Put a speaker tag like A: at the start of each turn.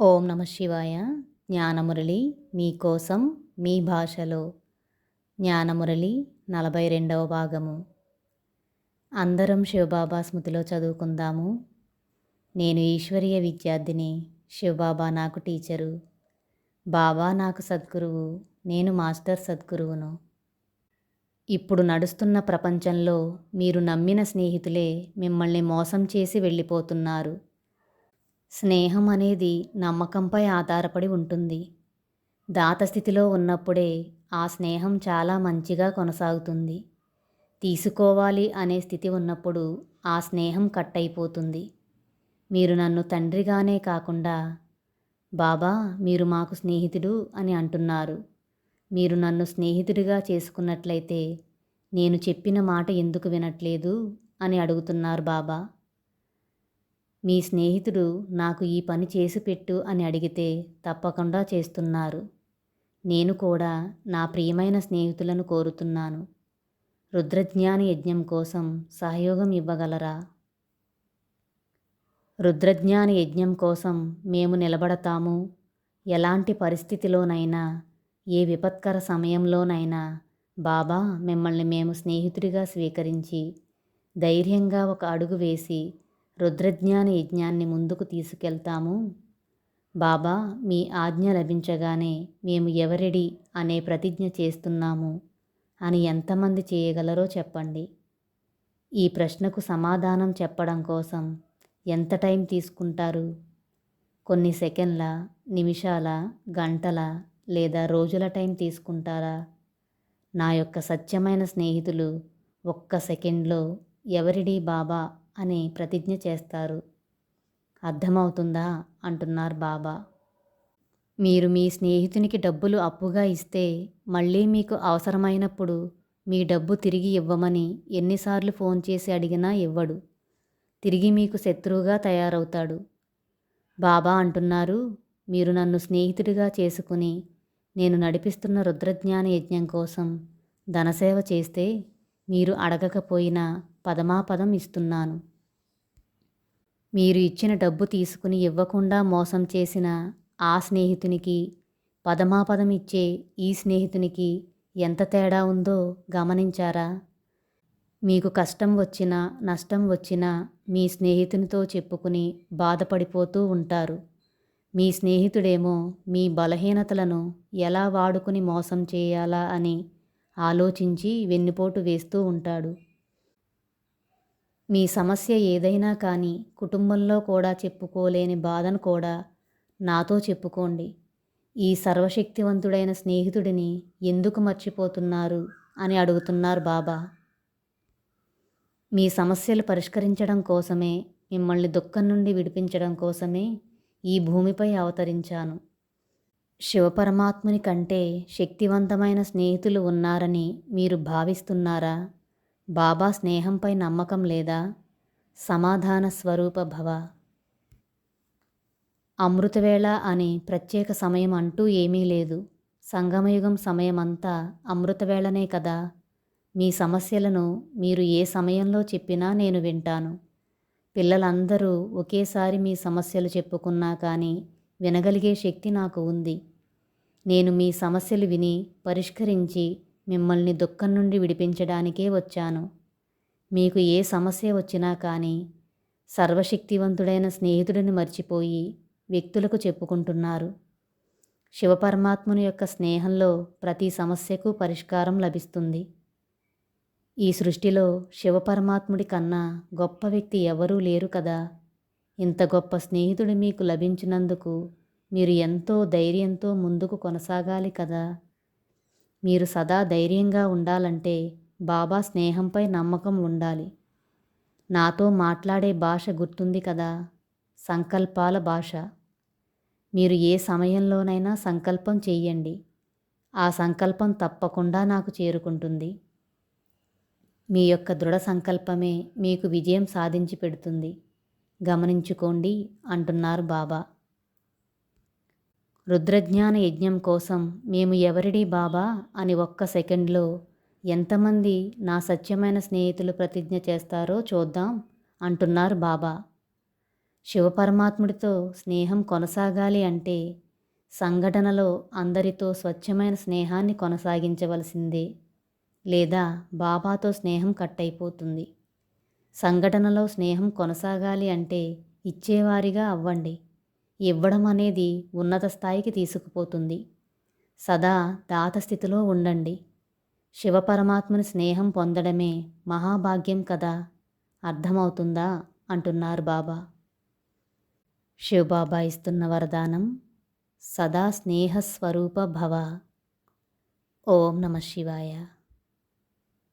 A: ఓం నమ శివాయ. జ్ఞానమురళి మీకోసం మీ భాషలో. జ్ఞానమురళి నలభై రెండవ భాగము. అందరం శివబాబా స్మృతిలో చదువుకుందాము. నేను ఈశ్వరీయ విద్యార్థిని శివబాబా నాకు టీచరు. బాబా నాకు సద్గురువు నేను మాస్టర్ సద్గురువును. ఇప్పుడు నడుస్తున్న ప్రపంచంలో మీరు నమ్మిన స్నేహితులే మిమ్మల్ని మోసం చేసి వెళ్ళిపోతున్నారు. స్నేహం అనేది నమ్మకంపై ఆధారపడి ఉంటుంది. దాత స్థితిలో ఉన్నప్పుడే ఆ స్నేహం చాలా మంచిగా కొనసాగుతుంది. తీసుకోవాలి అనే స్థితి ఉన్నప్పుడు ఆ స్నేహం కట్ అయిపోతుంది మీరు నన్ను తండ్రిగానే కాకుండా బాబా మీరు మాకు స్నేహితుడు అని అంటున్నారు. మీరు నన్ను స్నేహితుడిగా చేసుకున్నట్లయితే నేను చెప్పిన మాట ఎందుకు వినట్లేదు అని అడుగుతున్నారు బాబా. మీ స్నేహితుడు నాకు ఈ పని చేసి పెట్టు అని అడిగితే తప్పకుండా చేస్తున్నారు. నేను కూడా నా ప్రియమైన స్నేహితులను కోరుతున్నాను. రుద్రజ్ఞాన యజ్ఞం కోసం సహయోగం ఇవ్వగలరా? రుద్రజ్ఞాన యజ్ఞం కోసం మేము నిలబడతాము. ఎలాంటి పరిస్థితిలోనైనా ఏ విపత్కర సమయంలోనైనా బాబా మిమ్మల్ని మేము స్నేహితుడిగా స్వీకరించి ధైర్యంగా ఒక అడుగు వేసి రుద్రజ్ఞాన యజ్ఞాన్ని ముందుకు తీసుకెళ్తాము. బాబా మీ ఆజ్ఞ లభించగానే మేము ఎవరిడి అనే ప్రతిజ్ఞ చేస్తున్నాము అని ఎంతమంది చేయగలరో చెప్పండి. ఈ ప్రశ్నకు సమాధానం చెప్పడం కోసం ఎంత టైం తీసుకుంటారు? కొన్ని సెకండ్ల నిమిషాల గంటల లేదా రోజుల టైం తీసుకుంటారా? నా యొక్క సత్యమైన స్నేహితులు ఒక్క సెకండ్లో ఎవరిడి బాబా? అని ప్రతిజ్ఞ చేస్తారు. అర్థమవుతుందా? అంటున్నారు బాబా. మీరు మీ స్నేహితునికి డబ్బులు అప్పుగా ఇస్తే మళ్ళీ మీకు అవసరమైనప్పుడు మీ డబ్బు తిరిగి ఇవ్వమని ఎన్నిసార్లు ఫోన్ చేసి అడిగినా ఇవ్వడు. తిరిగి మీకు శత్రువుగా తయారవుతాడు. బాబా అంటున్నారు మీరు నన్ను స్నేహితుడిగా చేసుకుని నేను నడిపిస్తున్న రుద్రజ్ఞాన యజ్ఞం కోసం ధనసేవ చేస్తే మీరు అడగకపోయినా పదమాపదం ఇస్తున్నాను. మీరు ఇచ్చిన డబ్బు తీసుకుని ఇవ్వకుండా మోసం చేసిన ఆ స్నేహితునికి పదమాపదం ఇచ్చే ఈ స్నేహితునికి ఎంత తేడా ఉందో గమనించారా? మీకు కష్టం వచ్చినా నష్టం వచ్చినా మీ స్నేహితునితో చెప్పుకుని బాధపడిపోతూ ఉంటారు. మీ స్నేహితుడేమో మీ బలహీనతలను ఎలా వాడుకుని మోసం చేయాలా అని ఆలోచించి వెన్నుపోటు వేస్తూ ఉంటాడు. మీ సమస్య ఏదైనా కానీ కుటుంబంలో కూడా చెప్పుకోలేని బాధను కూడా నాతో చెప్పుకోండి. ఈ సర్వశక్తివంతుడైన స్నేహితుడిని ఎందుకు మర్చిపోతున్నారు అని అడుగుతున్నారు బాబా. మీ సమస్యలు పరిష్కరించడం కోసమే మిమ్మల్ని దుఃఖం నుండి విడిపించడం కోసమే ఈ భూమిపై అవతరించాను. శివపరమాత్ముని కంటే శక్తివంతమైన స్నేహితులు ఉన్నారని మీరు భావిస్తున్నారా? బాబా స్నేహంపై నమ్మకం లేదా? సమాధాన స్వరూప భవ. అమృతవేళ అని ప్రత్యేక సమయం అంటూ ఏమీ లేదు. సంగమయుగం సమయమంతా అమృతవేళనే కదా. మీ సమస్యలను మీరు ఏ సమయంలో చెప్పినా నేను వింటాను. పిల్లలందరూ ఒకేసారి మీ సమస్యలు చెప్పుకున్నా కానీ వినగలిగే శక్తి నాకు ఉంది. నేను మీ సమస్యలు విని పరిష్కరించి మిమ్మల్ని దుఃఖం నుండి విడిపించడానికే వచ్చాను. మీకు ఏ సమస్య వచ్చినా కానీ సర్వశక్తివంతుడైన స్నేహితుడిని మర్చిపోయి వ్యక్తులకు చెప్పుకుంటున్నారు. శివపరమాత్ముని యొక్క స్నేహంలో ప్రతి సమస్యకు పరిష్కారం లభిస్తుంది. ఈ సృష్టిలో శివపరమాత్ముడి కన్నా గొప్ప వ్యక్తి ఎవరూ లేరు కదా. ఇంత గొప్ప స్నేహితుడు మీకు లభించినందుకు మీరు ఎంతో ధైర్యంతో ముందుకు కొనసాగాలి కదా. మీరు సదా ధైర్యంగా ఉండాలంటే బాబా స్నేహంపై నమ్మకం ఉండాలి. నాతో మాట్లాడే భాష గుర్తుంది కదా? సంకల్పాల భాష. మీరు ఏ సమయంలోనైనా సంకల్పం చెయ్యండి. ఆ సంకల్పం తప్పకుండా నాకు చేరుకుంటుంది. మీ యొక్క దృఢ సంకల్పమే మీకు విజయం సాధించి పెడుతుంది. గమనించుకోండి అంటున్నారు బాబా. రుద్రజ్ఞాన యజ్ఞం కోసం మేము ఎవరిడి బాబా? అని ఒక్క సెకండ్లో ఎంతమంది నా సత్యమైన స్నేహితులు ప్రతిజ్ఞ చేస్తారో చూద్దాం అంటున్నారు బాబా. శివపరమాత్ముడితో స్నేహం కొనసాగాలి అంటే సంఘటనలో అందరితో స్వచ్ఛమైన స్నేహాన్ని కొనసాగించవలసిందే లేదా బాబాతో స్నేహం కట్ అయిపోతుంది సంఘటనలో స్నేహం కొనసాగాలి అంటే ఇచ్చేవారిగా అవ్వండి. ఇవ్వడం అనేది ఉన్నత స్థాయికి తీసుకుపోతుంది. సదా దాత స్థితిలో ఉండండి. శివపరమాత్మని స్నేహం పొందడమే మహాభాగ్యం కదా? అర్థమవుతుందా? అంటున్నారు బాబా. శివబాబా ఇస్తున్న వరదానం సదా స్నేహస్వరూప భవ. ఓం నమ శివాయ.